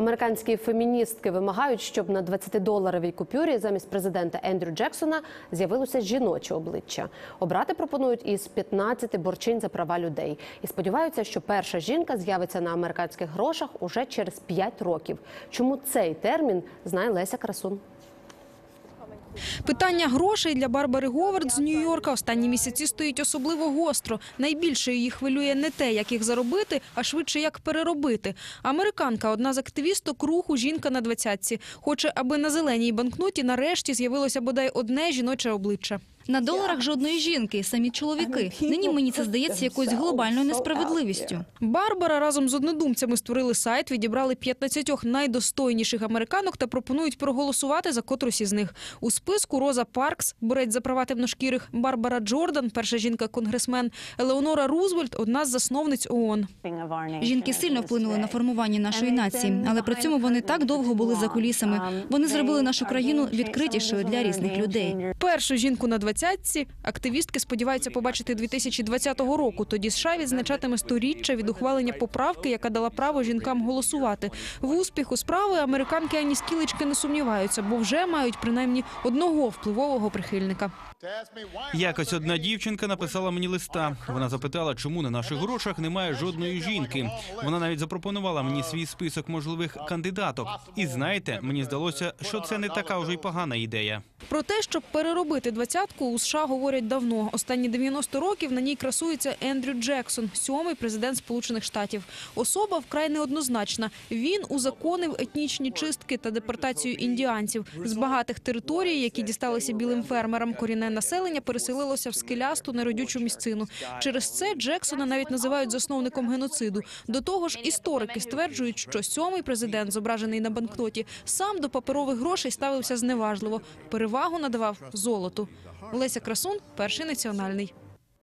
Американські феміністки вимагають, щоб на 20-доларовій купюрі замість президента Ендрю Джексона з'явилося жіноче обличчя. Обрати пропонують із 15 борчинь за права людей і сподіваються, що перша жінка з'явиться на американських грошах уже через 5 років. Чому цей термін знає Леся Красун? Питання грошей для Барбари Говард з Нью-Йорка останні місяці стоїть особливо гостро. Найбільше її хвилює не те, як їх заробити, а швидше як переробити. Американка, одна з активісток руху жінка на двадцятці, хоче, аби на зеленій банкноті нарешті з'явилося бодай одне жіноче обличчя. На доларах жодної жінки, самі чоловіки. Нині мені це здається якоюсь глобальною несправедливістю. Барбара разом з однодумцями створили сайт, відібрали 15 найдостойніших американок та пропонують проголосувати за котрусь із них. У списку Роза Паркс, борець за права темношкірих, Барбара Джордан, перша жінка-конгресмен, Елеонора Рузвельт, одна з засновниць ООН. Жінки сильно вплинули на формування нашої нації, але при цьому вони так довго були за кулісами. Вони зробили нашу країну відкритішою для різних людей. Першу жінку на двадцятці активістки сподіваються побачити 2020 року. Тоді США відзначатиме сторіччя від ухвалення поправки, яка дала право жінкам голосувати. В успіху справи американки ані скілечки не сумніваються, бо вже мають принаймні одного впливового прихильника. Якось одна дівчинка написала мені листа. Вона запитала, чому на наших грошах немає жодної жінки. Вона навіть запропонувала мені свій список можливих кандидаток. І знаєте, мені здалося, що це не така вже й погана ідея. Про те, щоб переробити двадцятку, у США говорять давно. Останні 90 років на ній красується Ендрю Джексон, сьомий президент Сполучених Штатів. Особа вкрай неоднозначна. Він узаконив етнічні чистки та депортацію індіанців з багатих територій, які дісталися білим фермерам. Корінне населення переселилося в скелясту неродючу місцину. Через це Джексона навіть називають засновником геноциду. До того ж, історики стверджують, що сьомий президент, зображений на банкноті, сам до паперових грошей ставився зневажливо. Перевагу надавав золоту. Леся Красун, перший національний.